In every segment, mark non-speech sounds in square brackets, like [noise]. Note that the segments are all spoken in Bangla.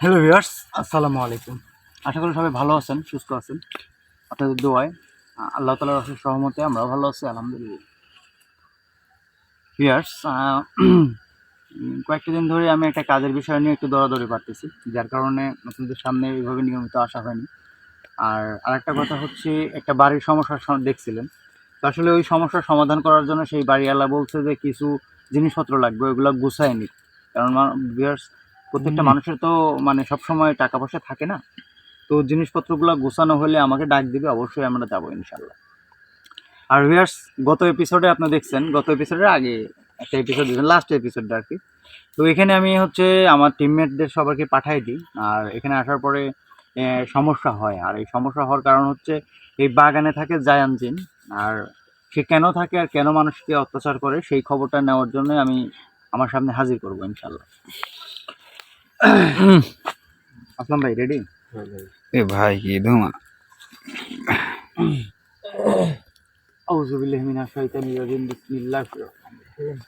হ্যালো ভিউয়ার্স আসসালামু আলাইকুম আশা করি সবাই ভালো আছেন, সুস্থ আছেন। আপনাদের দোয়ায় আল্লাহ তালার অশেষ সহমতে আমরা ভালো আছি, আলহামদুলিল্লাহ। ভিউয়ার্স [clears throat] কয়েকটা দিন ধরে আমি একটা কাজের বিষয় নিয়ে একটু দৌড়াদৌড়ি পারতেছি যার কারণে আপনাদের সামনে এইভাবে নিয়মিত আসা হয়নি। আর আরেকটা কথা হচ্ছে, একটা বাড়ির সমস্যা দেখছিলেন। তো আসলে ওই সমস্যার সমাধান করার জন্য সেই বাড়িওয়ালা বলছে যে কিছু জিনিসপত্র লাগবে, ওইগুলো গুছায়নি কারণ ভিউয়ার্স প্রত্যেকটা মানুষের তো মানে সবসময় টাকা পয়সা থাকে না। তো জিনিসপত্রগুলো গোছানো হলে আমাকে ডাক দিবে অবশ্যই আমরা যাব ইনশাল্লাহ। আর ভিউয়ার্স গত এপিসোডে আপনি দেখছেন গত এপিসোডের আগে একটা এপিসোড দিয়েছেন লাস্ট এপিসোডটা আর কি। তো এখানে আমি হচ্ছে আমার টিমমেটদের সবাইকে পাঠাই দিই আর এখানে আসার পরে সমস্যা হয়। আর এই সমস্যা হওয়ার কারণ হচ্ছে এই বাগানে থাকে জায়ান জিন আর সে কেন থাকে আর কেন মানুষকে অত্যাচার করে সেই খবরটা নেওয়ার জন্য আমি আমার সামনে হাজির করব ইনশাল্লাহ। আসলাম ভাই রেডি এ ভাই কি ধোঁয়া আউযু বিল্লাহি মিনাশ শাইতানির রাজিম বিসমিল্লাহির রহমানির রহিম।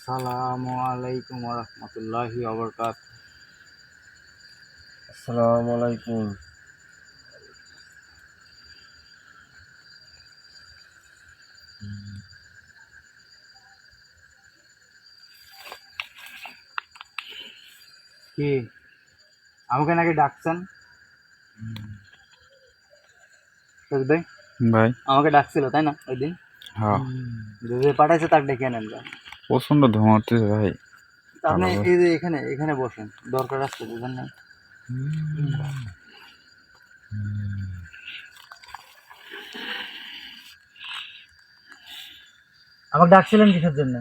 আসসালামু আলাইকুম রাহমাতুল্লাহি ওয়া বারাকাতুহু আসসালামু আলাইকুম। কি? আমাকে নাকি ডাকছেন? ভাই। আমাকে ডাকছিল তাই না? ওই দিন? হ্যাঁ। যে পাঠাইছে তার ডেকে নেন যা। প্রচণ্ড ধোঁয়া উঠতেছে ভাই। আপনি এই যে এখানে এখানে বসেন দরকার আছে বুঝেন না আমাকে ডাকছিলেন কিসের জন্য?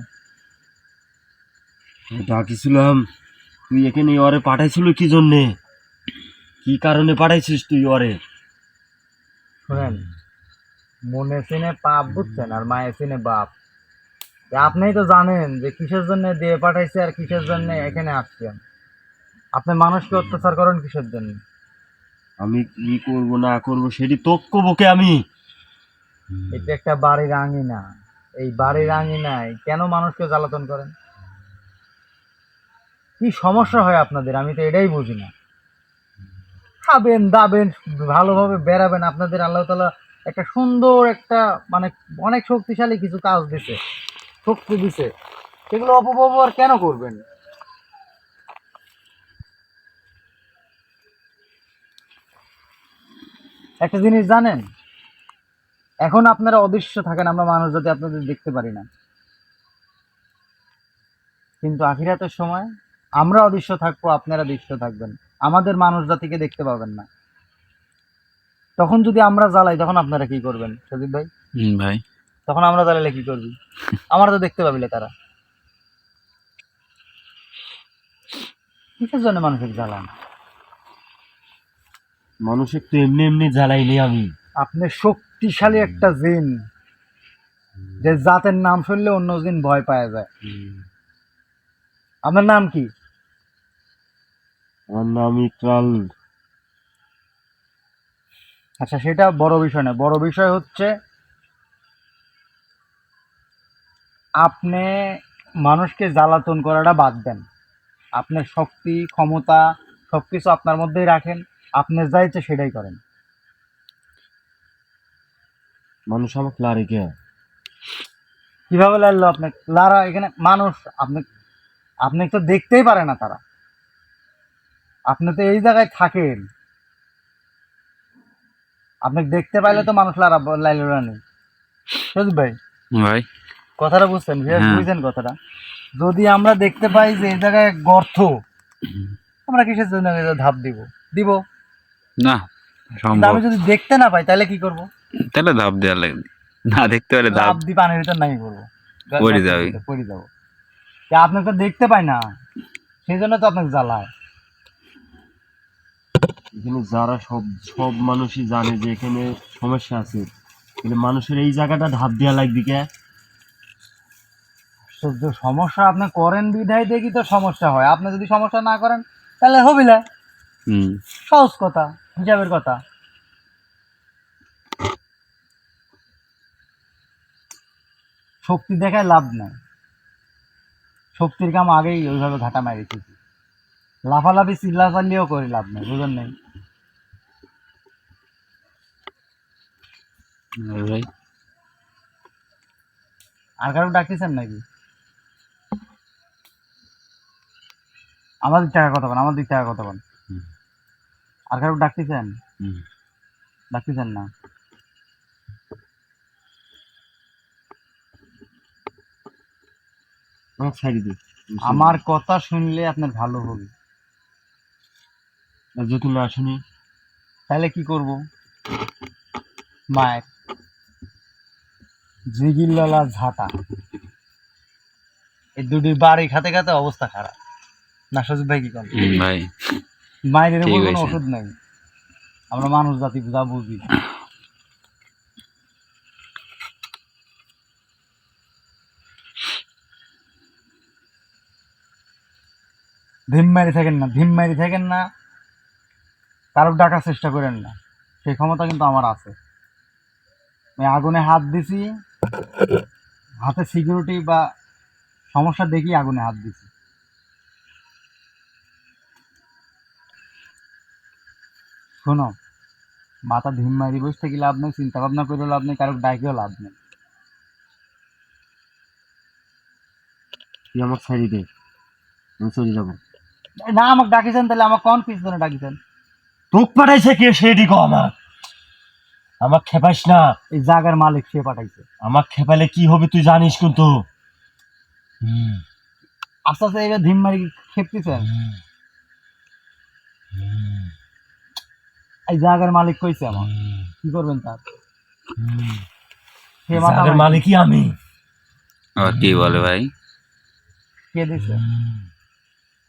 ডাকিছিলাম তুই এখানে ওরে পাঠাইছিল কি জন্যে? কি কারণে পাঠাইছিস তুই ওরে শুনেন মনে চিনে পাপ বুঝছেন আর মায়ে চিনে বাপ। আপনিই তো জানেন যে কিসের জন্য দিয়ে পাঠাইছে আর কিসের জন্য এখানে আসছেন আপনি মানুষকে অত্যাচার করেন কিসের জন্য? আমি কি করব না করব সেটি তক্ক বকে আমি। এটা একটা বাড়ির আঙিনা এই বাড়ির আঙিনায় কেন মানুষকে জ্বালাতন করেন? কি সমস্যা হয় আপনাদের? আমি তো এটাই বুঝি না। খাবেন দাবেন ভালোভাবে বেড়াবেন। আপনাদের আল্লাহ তালা একটা সুন্দর একটা মানে অনেক শক্তিশালী কিছু কাজ দিছে। শক্তি দিছে। সেগুলো অপব্যবহার কেন করবেন? একটা জিনিস জানেন, এখন আপনারা অদৃশ্য থাকেন, আমরা মানুষ জাতি আপনাদের দেখতে পারি না। কিন্তু আখিরাতের সময় আমরা অদৃশ্য থাকব, আপনারা দৃশ্য থাকবেন। আমাদের মানুষ জাতিকে দেখতে পাবেন না। তখন যদি আমরা জ্বালাই, তখন আপনারা কি করবেন, সজিব ভাই? ভাই। তখন আমরা জ্বালালে কি করবি? আমরা তো দেখতে পাবিলে তারা। কিসের জন্য মানুষের জ্বালান? মানুষের তো এমনি এমনি জ্বালাইনি আমি। আপনি শক্তিশালী একটা জিন যে জাতের নাম শুনলে অন্য জিন ভয় পাওয়া যায়। আপনার নাম কি? আমার নাম ইকরাল। আচ্ছা সেটা বড় বিষয় না বড় বিষয় হচ্ছে আপনি মানুষকে জ্বালাতন করাটা বাদ দেন। আপনার শক্তি ক্ষমতা সব কিছু আপনার মধ্যেই রাখেন। আপনার যা ইচ্ছে সেটাই করেন। মানুষ আমাকে লারে কে? কীভাবে লাগল আপনার লারা এখানে মানুষ আপনি আপনি তো দেখতেই পারে না তারা। আপনি তো এই জায়গায় থাকেন। আপনি দেখতে পাইলে তো মানুষ লারা লাইল নেই সজিব ভাই ভাই। কথাটা বুঝছেন হ্যাঁ। বুঝছেন কথাটা। যদি আমরা দেখতে পাই যে এই জায়গায় গর্ত আমরা কিসের জন্য ধাপ দিব? দিব? না আমি যদি দেখতে না পাই তাহলে কি করব? তাহলে ধাপ দেওয়া লাগবে। না দেখতে পারে ধাপ দি পানির ভিতর নাই করব পড়ে যাবে। পড়ে যাব। তা আপনি তো দেখতে পাই না। সেই জন্য তো আপনাকে জ্বালায়। এখানে যারা সব সব মানুষই জানে যে এখানে সমস্যা আছে। মানুষের এই জায়গাটা ধাপ দেওয়া লাগবে কে? সমস্যা আপনি করেন বিধায় দেখি তো সমস্যা হয়। আপনি যদি সমস্যা না করেন তাহলে হবিলা সহজ কথা হিসাবের কথা। শক্তি দেখায় লাভ নাই। শক্তির কাম আগেই ওইভাবে ঘাটা মারি রেখেছি লাফালাফি চিল্লা চাল্লিও করে লাভ নেই বুঝলেন নেই? আর কারও ডাকতেছেন নাকি? আমাদের টাকা কথা বল আমাদের টাকা কথা বল হুম। আর কারও ডাকতেছেন। ডাকতেছেন না। আমার কথা শুনলে আপনার ভালো হবে। আর যদি না শুনি তাহলে কি করব? মায়ের। জিগিল্লালা ঝাঁটা। এই দুটি বাড়ি খাতে খাতে অবস্থা খারাপ। না সজিব ভাই কি করেন ভাই। মায়ের কোনো ওষুধ নেই। আমরা মানুষ জাতি যা বুঝি। ধিম মারি থাকেন না ধিম মারি থাকেন না। কারও ডাকার চেষ্টা করেন না। সেই ক্ষমতা কিন্তু আমার আছে। আমি আগুনে হাত দিছি হাতে সিকিউরিটি বা সমস্যা দেখি আগুনে হাত দিছি। শোনো মাথা ধিম মারি বসে থেকে লাভ নেই চিন্তা ভাবনা করে লাভ নেই কারও ডাকেও লাভ নেই। তুই আমার ছাড়ি দে আমি চলে যাব। না আমাকে ডাকিছেন তাহলে আমার কোন পিস ধরে ডাকিছেন? তোক পাঠাইছে কে সেটি কো আমার? আমার খেপাইস না। এই জাগার মালিক সে পাঠাইছে। আমার খেপাইলে কি হবে তুই জানিস কিন্তু। হুম, আস্তে আস্তে এবার ধিম মারি খেপতেছেন এই জাগার মালিক কইছে আমার। কি করবেন তার। সে মাথা জাগের মালিকই আমি। আবার কি বলে ভাই? কে দিছে।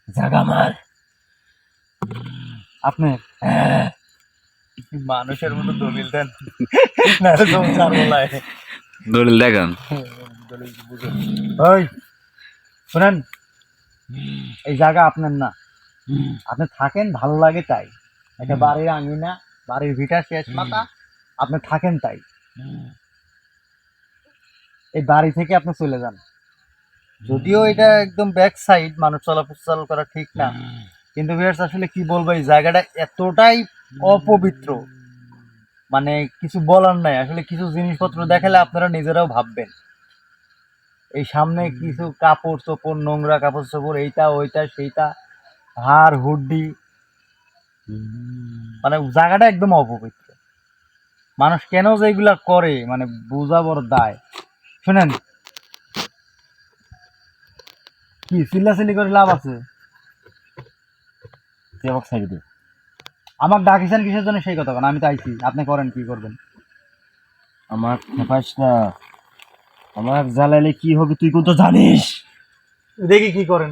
জাগা আমার। আপনি? হ্যাঁ। মানুষের মতো দলিল দেন। না বলায়। দলিল দেখান। ওই শুনেন। এই জায়গা আপনার না। আপনি থাকেন ভালো লাগে তাই। এটা বাড়ির আঙিনা বাড়ির ভিটা শেষ মাথা আপনি থাকেন তাই। এই বাড়ি থেকে আপনি চলে যান। যদিও এটা একদম ব্যাক সাইড মানুষ চলাচল করা ঠিক না। কিন্তু ভিউয়ার্স আসলে কি বলব এই জায়গাটা এতটাই অপবিত্র। মানে কিছু বলার নাই। আসলে কিছু জিনিসপত্র দেখালে আপনারা নিজেরাও ভাববেন। এই সামনে কিছু কাপড় চোপড় নোংরা কাপড় চোপড় এইটা ওইটা সেইটা হাড় হুড্ডি মানে জায়গাটা একদম অপবিত্র। মানুষ কেন যে এগুলা করে মানে বোঝা বড় দায়। শুনেন? কি চিল্লাচিল্লি করে লাভ আছে? আমার ডাকিছেন কিসের জন্য সেই কথা আমি তো আইছি। আপনি করেন কি করবেন? আমার খেপাস না আমার জ্বালালে কি হবে তুই কোন তো জানিস। দেখি কি করেন।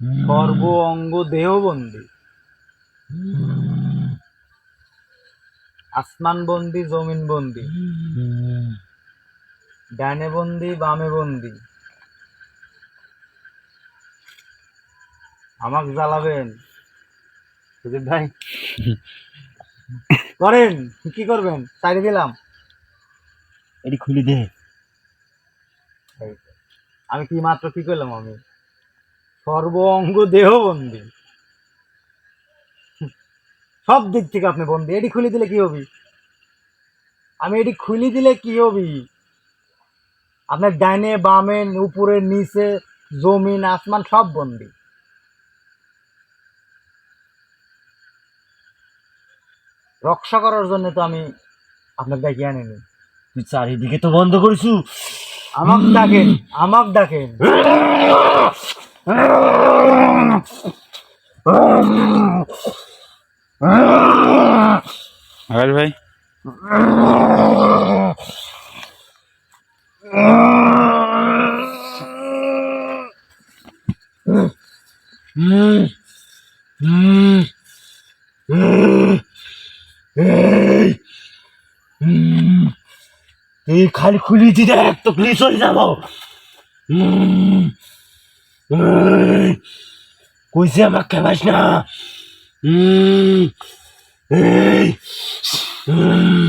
সর্ব অঙ্গ দেহবন্দি। আসমান বন্দি জমিন বন্দি ডানে বন্দি বামে বন্দি আমাকে জ্বালাবেন। সুদীপ ভাই। [laughs] করেন কি করবেন? সাইডে দিলাম। এটি খুলি দে। আমি কি মাত্র কি করলাম আমি? সর্ব অঙ্গ দেহ বন্দি সব দিক থেকে আপনি বন্দি। এটি খুলে দিলে কি হবি? আমি এটি খুলে দিলে কি হবি? আপনার ডাইনে বামে উপরে নিচে জমিন আসমান সব বন্দি। রক্ষা করার জন্য তো আমি আপনার ডাকি আনিনি। তুই চারিদিকে তো বন্ধ করিছু। আমাক ডাকেন আমাক ডাকেন। [laughs] আর ভাই। তুই খালি খুলি দি দেখ তো খুলি চলে যাব। হুম। এই, কইছে আমাকে খেপাস না হুম। এই, হুম।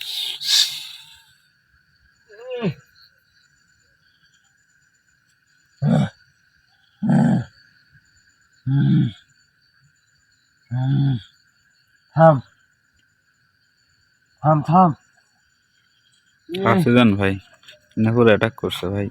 হুম। হুম। হুম। এই কি করিস হুম। হুম। এই হুম। আহ। হুম। আহ। আহ। হুম। হুম। থাম থাম থাম অক্সিজেন ভাই না পুরো অ্যাটাক করছে ভাই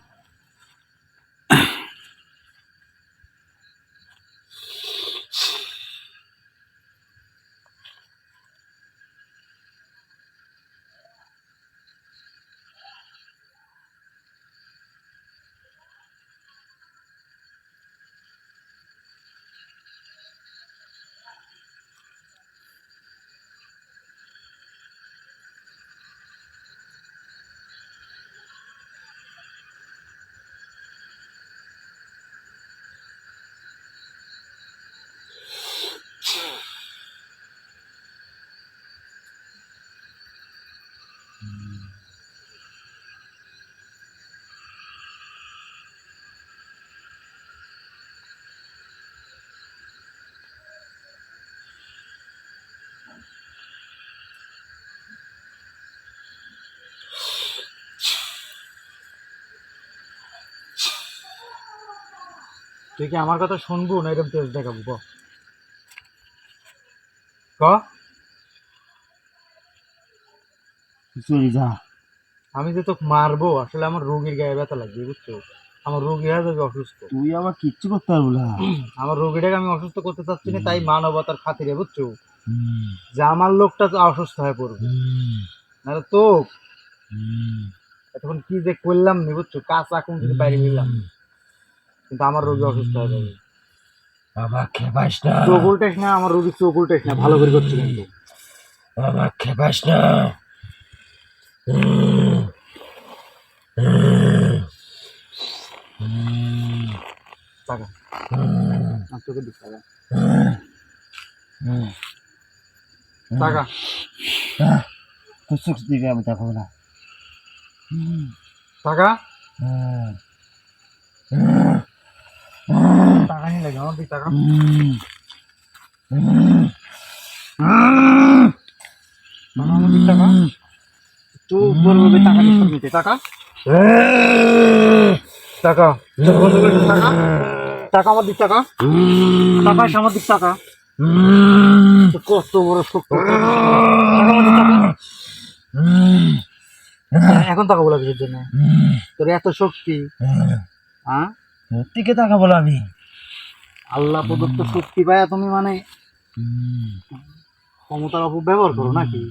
তুই কি আমার কথা শুনব না এরকম তেজ দেখাবো? ক। ক? চলে যা। আমি যে তোকে মারবো আসলে আমার রোগীর গায়ে ব্যথা লাগবে বুঝছ? আমার রোগী হয়ে যাবে অসুস্থ। তুই আমার কিচ্ছু করতে পারব না। [clears throat] আমার রোগীটাকে আমি অসুস্থ করতে চাচ্ছি না তাই মানবতার খাতিরে বুঝছ? যে আমার লোকটা তো অসুস্থ হয়ে পড়বে। নাহলে তো এতক্ষণ কি যে করলাম নি বুঝছ? কাঁচা কোন যদি বাইরে নিলাম। কিন্তু আমার রোগী অসুস্থ হয়ে যাবে। আমার খেপাস না। চোখ উল্টাইস না আমার রোগী চোখ উল্টাইস না ভালো করে করছি কিন্তু। আমার খেপাস না। টাকা। চোখ আমি দেখো না। টাকা? টাকা আমার টাকা টাকা টাকা টাকা টাকা টাকা টাকা আমার টাকা টাকা টাকা কত বড় টাকা টাকা এখন টাকা বলা কিছুর জন্য তোর এত শক্তি হ্যাঁ টিকে থাকা বলো আমি। আল্লাহ প্রদত্ত শক্তি পায় তুমি মানে ক্ষমতার অপব্যবহার করো নাকি?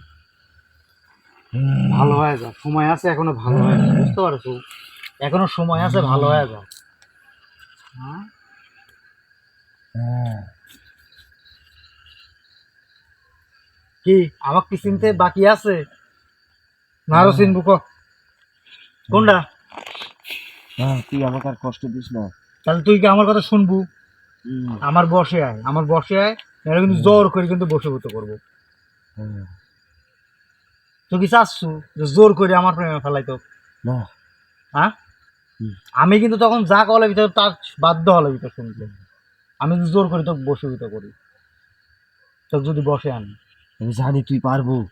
ভালো হয়ে যাও। সময় আছে এখনও ভালো হয়ে যাও বুঝতে পারছ? এখনও সময় আছে ভালো হয়ে যাও। হ্যাঁ? কি আমার কি চিনতে বাকি আছে? না আরও চিনবো কোনটা? হ্যাঁ তুই আমাকে আর কষ্ট দিস না। তাহলে তুই কি আমার কথা শুনবু? আমার বসে আয় আমার বসে আয় কিন্তু জোর করে কিন্তু বসীভূত করব। তুই কি চাচ্ছু? যে জোর করে আমার প্রেমে ফেলাইতো হ্যাঁ? আমি কিন্তু তখন যা কলে ভিতরে তার বাধ্য হলে ভিতরে শুনতে আমি কিন্তু জোর করে তোকে বসীভূত করি। তোকে যদি বসে আনি। আমি জানি তুই পারব।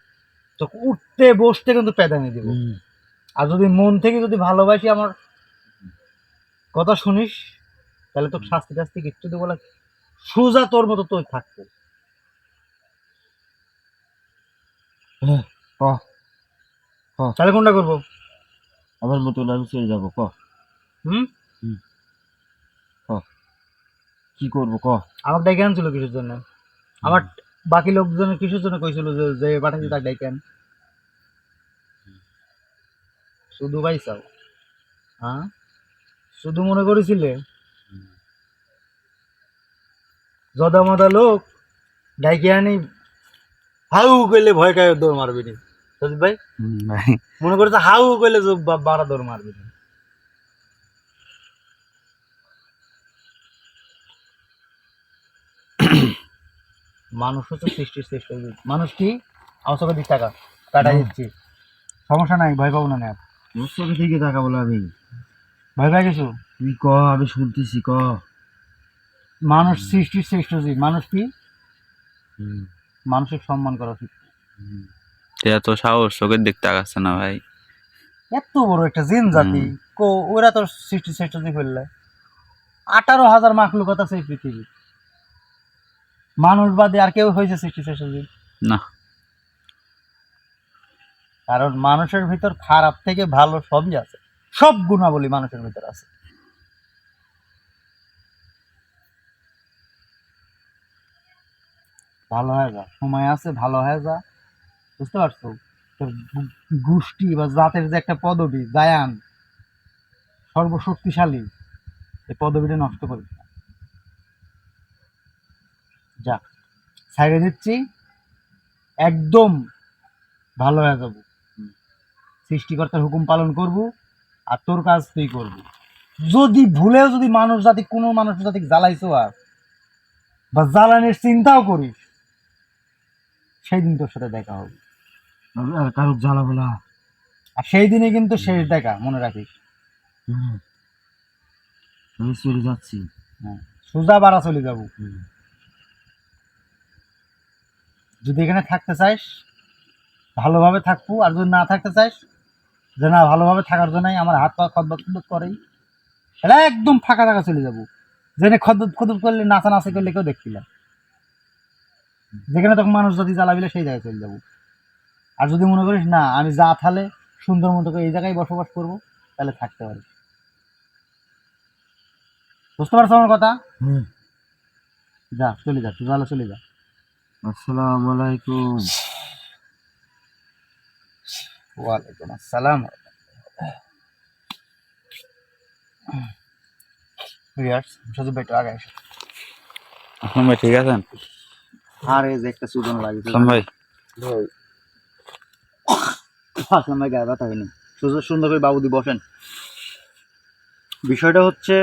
তোকে উঠতে বসতে কিন্তু প্যাদানি দিব। আর যদি মন থেকে যদি ভালোবাসি আমার কথা শুনিস? তাহলে তোকে শাস্তি টাস্তি কিচ্ছু দেবো না। সোজা তোর মতো তোর থাকতো হ্যাঁ, ক। তাহলে কোনটা করব? আমার মতন আমি চলে যাব ক। হুম? কি। করব ক? আমাকে ডাইকে আনছিল কিসের জন্য? আমার বাকি লোকজনের কিসের জন্য কইছিল যে যে পাঠাচ্ছি তাকে ডাইকে আন? শুধু ভাই চাও। হ্যাঁ? শুধু মনে করেছিলে? জদা মদা লোক ডাইকে আনি হাউ কইলে ভয় খায় দৌড় মারবি নি। সজিব ভাই? মনে করছে হাউ বা- বাড়া দৌড় মারবি নি। মানুষ হচ্ছে সৃষ্টির জীব। মানুষ কি? আমার চোখে দিক টাকা কাটা দিচ্ছি। সমস্যা নাই ভয় পাবো না আর। তোর চোখে দিকে থাকা বলো আমি ভয় পাই কিছু? তুই ক আমি শুনতেছি ক। মানুষ সৃষ্টির শ্রেষ্ঠ জীব। মানুষ কি? মানুষের সম্মান করা উচিত। এত সাহস চোখের দিক তাকাচ্ছে না ভাই। এত বড় একটা জিন জাতি। কো ওরা তো সৃষ্টি শ্রেষ্ঠ জীব ফেললে আঠারো হাজার মাখলুকত এই পৃথিবী। মানুষ বাদে আর কেউ হয়েছে সৃষ্টি শ্রেষ্ঠ জীব। না। কারণ মানুষের ভিতর খারাপ থেকে ভালো সবই আছে। সব গুণাবলী মানুষের ভিতর আছে। ভালো হয়ে যা, সময় আছে, ভালো হয়ে যা। বুঝতে পারছ? গোষ্ঠী বা জাতের যে একটা পদবি গায়ান সর্বশক্তিশালী, এই পদবিটা নষ্ট করিস না। যা সাইডে দিচ্ছি, একদম ভালো হয়ে যাব। সৃষ্টিকর্তার হুকুম পালন করব, আর তোর কাজ তুই করবি। যদি ভুলেও যদি মানুষ জাতি কোনো মানুষ জাতি জ্বালাইছো আর, বা জ্বালানির চিন্তাও করিস সেই দিন তোর সাথে দেখা হবে। আর কারও জ্বালাবো না আর সেই দিনে কিন্তু শেষ দেখা মনে রাখিস। হুম। আমি চলে যাচ্ছি। হ্যাঁ সোজা বাড়া চলে যাব। যদি এখানে থাকতে চাইস ভালোভাবে থাকব আর যদি না থাকতে চাইস যে না ভালোভাবে থাকার জন্যই আমার হাত পা খদবত খদবত করেই তাহলে একদম ফাঁকা থাকা চলে যাব। যেখানে খদবত খদব করলে নাচা নাচি করলে কেউ দেখছিলাম যেখানে তখন মানুষ যদি জ্বালাবিলে সেই জায়গায় চলে যাব। আর যদি মনে করিস না আমি যা থালে সুন্দর মতো করে এই জায়গায় বসবাস করব তাহলে থাকতে পারি বুঝতে পারছ আমার কথা? যা চলে যা তুই ভালো চলে যা। আসসালামু আলাইকুম। ওয়ালাইকুম আসসালাম। শুধু বেটো আগে ঠিক আছেন? আর যে একটা সুদন লাগছে আসলাম ভাই। আসলাম ভাই গায়ে ব্যথা হয়নি। সুন্দর সুন্দর করে বাবুদি বসেন। বিষয়টা হচ্ছে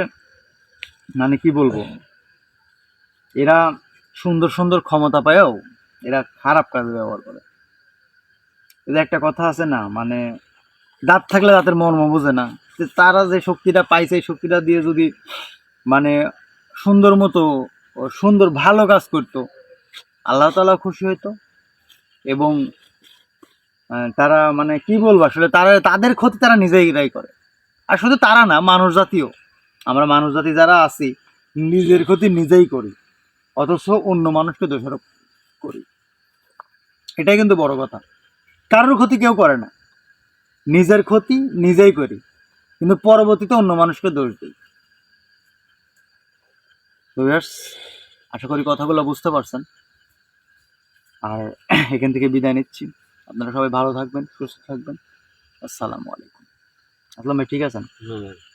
মানে কি বলব? এরা সুন্দর সুন্দর ক্ষমতা পায়ও এরা খারাপ কাজে ব্যবহার করে। এদের একটা কথা আছে না মানে দাঁত থাকলে দাঁতের মর্ম বোঝে না। যে তারা যে শক্তিটা পাইছে এই শক্তিটা দিয়ে যদি মানে সুন্দর মতো সুন্দর ভালো কাজ করতো আল্লাহ তালা খুশি হইতো। এবং তারা মানে কি বলব, আসলে তারা, তাদের ক্ষতি তারা নিজেরাই করে। আর শুধু তারা না, মানুষ জাতীয় আমরা মানুষ জাতি যারা আছি, নিজের ক্ষতি নিজেই করি। অথচ অন্য মানুষকে দোষারোপ করি। এটাই কিন্তু বড় কথা। কারোর ক্ষতি কেউ করে না। নিজের ক্ষতি নিজেই করি। কিন্তু পরবর্তীতে অন্য মানুষকে দোষ দিই। আশা করি কথাগুলো বুঝতে পারছেন। আর [clears throat] এখান থেকে বিদায় নিচ্ছি। আপনারা সবাই ভালো থাকবেন, সুস্থ থাকবেন। আসসালামু আলাইকুম। আসলাম ভাই, ঠিক আছেন? হুম।